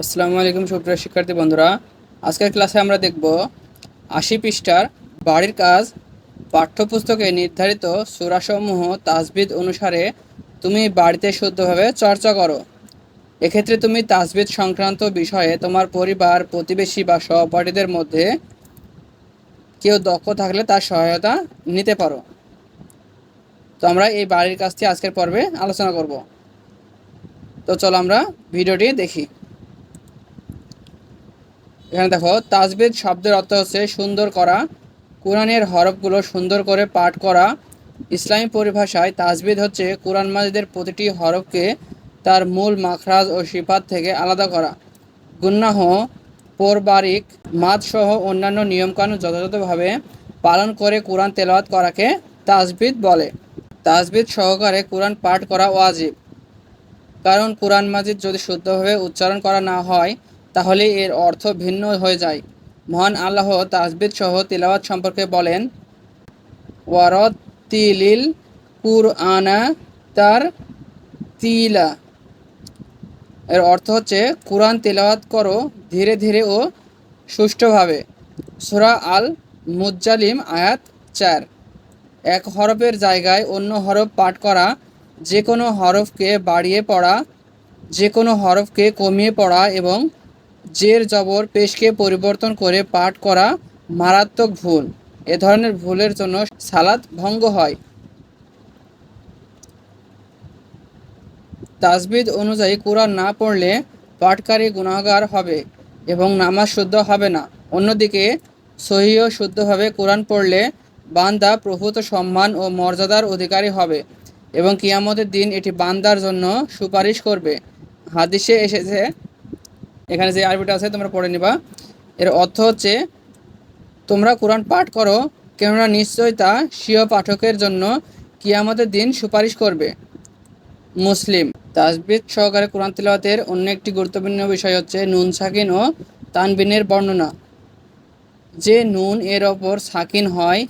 আসসালামু আলাইকুম সুপ্রিয় শিক্ষার্থী বন্ধুরা। আজকের ক্লাসে আমরা দেখব আশি পৃষ্ঠার বাড়ির কাজ পাঠ্যপুস্তকে নির্ধারিত সুরাসমূহ তাজবিদ অনুসারে তুমি বাড়িতে শুদ্ধভাবে চর্চা করো। এক্ষেত্রে তুমি তাজবিদ সংক্রান্ত বিষয়ে তোমার পরিবার, প্রতিবেশী বা সহপাঠীদের মধ্যে কেউ দক্ষ থাকলে তার সহায়তা নিতে পারো। তো আমরা এই বাড়ির কাজটি আজকের পর্বে আলোচনা করব। তো চলো আমরা ভিডিওটি দেখি। এখানে দেখো, তাজবিদ শব্দের অর্থ হচ্ছে সুন্দর করা। কোরআনের হরফগুলো সুন্দর করে পাঠ করা। ইসলামী পরিভাষায় তাজবিদ হচ্ছে কোরআন মাজিদের প্রতিটি হরফকে তার মূল মাখরাজ ও সিফাত থেকে আলাদা করা। গুন্নাহ, পোরবারিক মাদ সহ অন্যান্য নিয়মকানুন যথাযথভাবে পালন করে কোরআন তেলাওয়াত করাকে তাজবিদ বলে। তাজবিদ সহকারে কোরআন পাঠ করা ওয়াজিব। কারণ কোরআন মাজিদ যদি শুদ্ধভাবে উচ্চারণ করা না হয় তাহলে এর অর্থ ভিন্ন হয়ে যায়। মহান আল্লাহ তাজবিদ সহ তিলাওয়াত সম্পর্কে বলেন ওয়ারত তিলিল কুরআনা তার তিলা। এর অর্থ হচ্ছে, কোরআন তেলাওয়াত করো ধীরে ধীরে ও সুষ্ঠুভাবে। সুরা আল মুজ্জালিম আয়াত চার। এক হরফের জায়গায় অন্য হরফ পাঠ করা যে কোনো হরফকে বাড়িয়ে পড়া যে কোনো হরফকে কমিয়ে পড়া এবং জের জবর পেশকে পরিবর্তন করে পাঠ করা মারাত্মক ভুল। এ ধরনের ভুলের জন্য সালাত ভঙ্গ হয়। তাজবিদ অনুযায়ী কোরআন না পড়লে পাঠকারী গুণাগার হবে এবং নামাজ শুদ্ধ হবে না। অন্যদিকে সহি ও শুদ্ধভাবে কোরআন পড়লে বান্দা প্রভূত সম্মান ও মর্যাদার অধিকারী হবে এবং কিয়ামতের দিন এটি বান্দার জন্য সুপারিশ করবে। হাদিসে এসেছে এখানে যে আরবিটা আছে, তোমরা পড়ে নিবা। এর অর্থ হচ্ছে, তোমরা কোরআন পাঠ করো, কেননা নিশ্চয় তা স্বীয় পাঠকের জন্য কিয়ামতের দিন সুপারিশ করবে। মুসলিম, তাজবিদ সহকারে কোরআন তিলাওয়াতের অন্য একটি গুরুত্বপূর্ণ বিষয় হচ্ছে নুন সাকিন ও তানবিনের বর্ণনা। যে নুন এর ওপর সাকিন হয়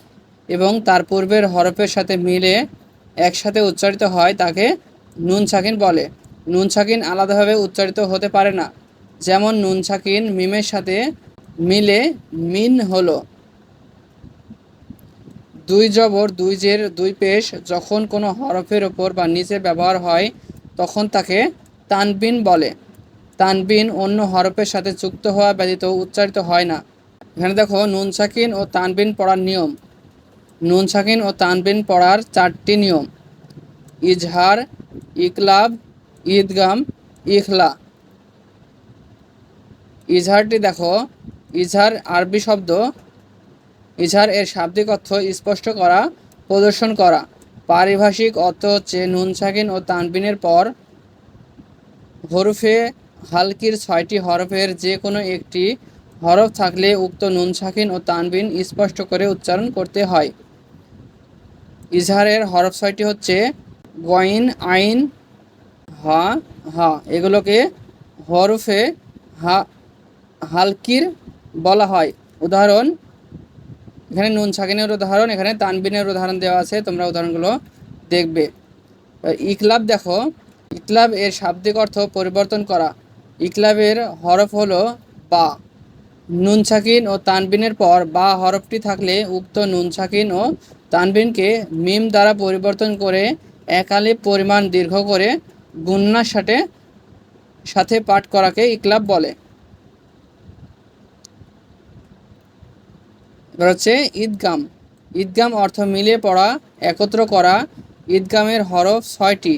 এবং তার পূর্বের হরফের সাথে মিলে একসাথে উচ্চারিত হয়, তাকে নুন সাকিন বলে। নুন সাকিন আলাদাভাবে উচ্চারিত হতে পারে না। যেমন নুন সাকিন মিমের সাথে মিলে মিন হলো। দুই জবর, দুই জের, দুই পেশ যখন কোনো হরফের ওপর বা নিচে ব্যবহার হয়, তখন তাকে তানবিন বলে। তানবিন অন্য হরফের সাথে যুক্ত হওয়া ব্যতীত উচ্চারিত হয় না। এখানে দেখো, নুন সাকিন ও তানবিন পড়ার নিয়ম। নুন সাকিন ও তানবিন পড়ার চারটি নিয়ম। ইজহার, ইকলাব, ঈদগাম, ইখলা। ইজহারটি দেখো, ইজহার আরবি শব্দ, ইজহার এর শাব্দিক অর্থ স্পষ্ট করা, প্রদর্শন করা। পারিভাষিক অর্থ হচ্ছে নুন, সাকিন ও তানবিনের পর হরফে হালকির ছয়টি হরফের যে কোনো একটি হরফ থাকলে উক্ত নুন, সাকিন ও তানবিন স্পষ্ট করে উচ্চারণ করতে হয়। ইজহারের হরফ ছয়টি হচ্ছে গইন, আইন, হা হা। এগুলোকে হরফে হা হালকির বলা হয়। উদাহরণ, এখানে নুন সাকিনের উদাহরণ, এখানে তানবিনের উদাহরণ দেওয়া আছে, তোমরা উদাহরণগুলো দেখবে। ইকলাব দেখো, ইকলাব এর শাব্দিক অর্থ পরিবর্তন করা। ইকলাবের হরফ হলো বা। নুন সাকিন ও তানবিনের পর বা হরফটি থাকলে উক্ত নুন সাকিন ও তানবিনকে মিম দ্বারা পরিবর্তন করে একালে পরিমাণ দীর্ঘ করে গুন্নার সাথে সাথে পাঠ করাকে ইকলাব বলে। এবার হচ্ছে ঈদগাম। ঈদগাম অর্থ মিলিয়ে পড়া, একত্র করা, ঈদগামের হরফ ছয়টি।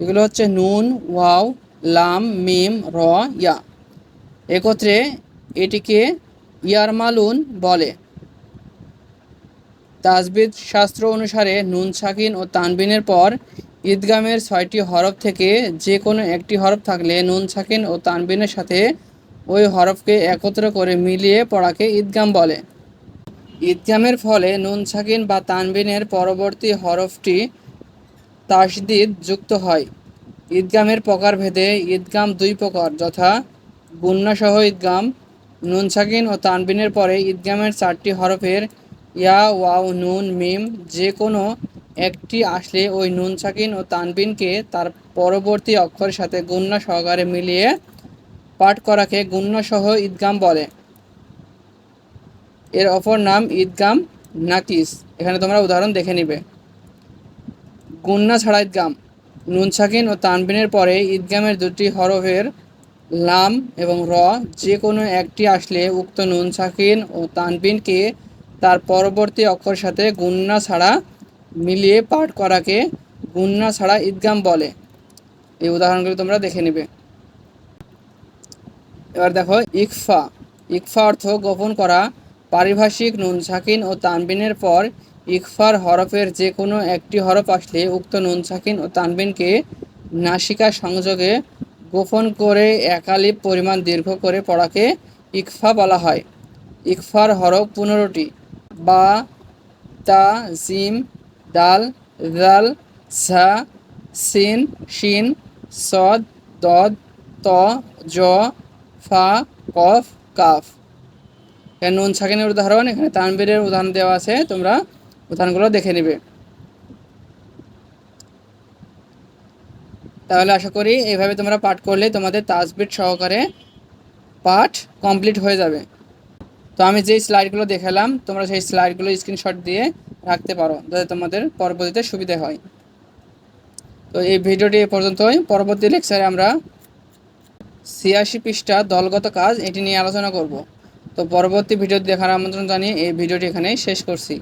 এগুলো হচ্ছে নুন, ওয়াও, লাম, মিম, র, ইয়া। একত্রে এটিকে ইয়ারমালুন বলে। তাজবিদ শাস্ত্র অনুসারে নুন, সাকিন ও তানবিনের পর ঈদগামের ছয়টি হরফ থেকে যে কোনো একটি হরফ থাকলে নুন, সাকিন ও তানবিনের সাথে ওই হরফকে একত্র করে মিলিয়ে পড়াকে ঈদগাম বলে। ঈদগামের ফলে নুন সাকিন বা তানবিনের পরবর্তী হরফটি তাসদিদ যুক্ত হয়। ঈদগামের প্রকারভেদে ঈদগাম দুই প্রকার, যথা গুন্নাসহ ঈদগাম নুন সাকিন ও তানবিনের পরে ঈদগামের চারটি হরফের ইয়া, ওয়াও, নুন, মিম যে কোনো একটি আসলে ওই নুন সাকিন ও তানবিনকে তার পরবর্তী অক্ষরের সাথে গুন্না সহকারে মিলিয়ে পাঠ করাকে গুণ্যসহ ঈদগাম বলে। এর অপর নাম ঈদগাম নাকিস। এখানে তোমরা উদাহরণ দেখে নিবে। গুন্না ছাড়া ঈদগাম। নুন সাকিন ও তানবিনের পরে ঈদগামের দুটি হরফের লাম এবং র যে কোনো একটি আসলে উক্ত নুন সাকিন ও তানবিনকে তার পরবর্তী অক্ষর সাথে গুন্না ছাড়া মিলিয়ে পাঠ করাকে গুন্না ছাড়া ঈদগাম বলে। এই উদাহরণগুলো তোমরা দেখে নেবে। এবার দেখো, ইকফা। ইকফা অর্থ গোপন করা পারিভাষিক নুন সাকিন ও তানবিনের পর ইকফার হরফের যে কোনো একটি হরফ আসলে উক্ত নুন সাকিন ও তানবিনকে নাসিকা সংযোগে গোপন করে একালিপ পরিমাণ দীর্ঘ করে পড়াকে ইকফা বলা হয়। ইকফার হরফ পনেরোটি। বা, তা, জিম দাল দাল ঝা, সিন, শিন, সদ, দদ, ত, জ, ফা, কফ, কাফ। এখানে নুন সাকিনের উদাহরণ, এখানে তানবীরের উদাহরণ দেওয়া আছে, তোমরা উদাহরণগুলো দেখে নেবে। তাহলে আশা করি এইভাবে তোমরা পাঠ করলে তোমাদের তাজবির সহকারে পাঠ কমপ্লিট হয়ে যাবে। তো আমি যেই স্লাইডগুলো দেখালাম, তোমরা সেই স্লাইডগুলো স্ক্রিনশট দিয়ে রাখতে পারো, যাতে তোমাদের পরবর্তীতে সুবিধা হয়। তো এই ভিডিওটি এ পর্যন্তই। পরবর্তী লেকচারে আমরা ছিয়াশি পৃষ্ঠা দলগত কাজ এটি নিয়ে আলোচনা করব। তো পরবর্তী ভিডিও দেখার আমন্ত্রণ জানিয়ে এই ভিডিওটি এখানেই শেষ করছি।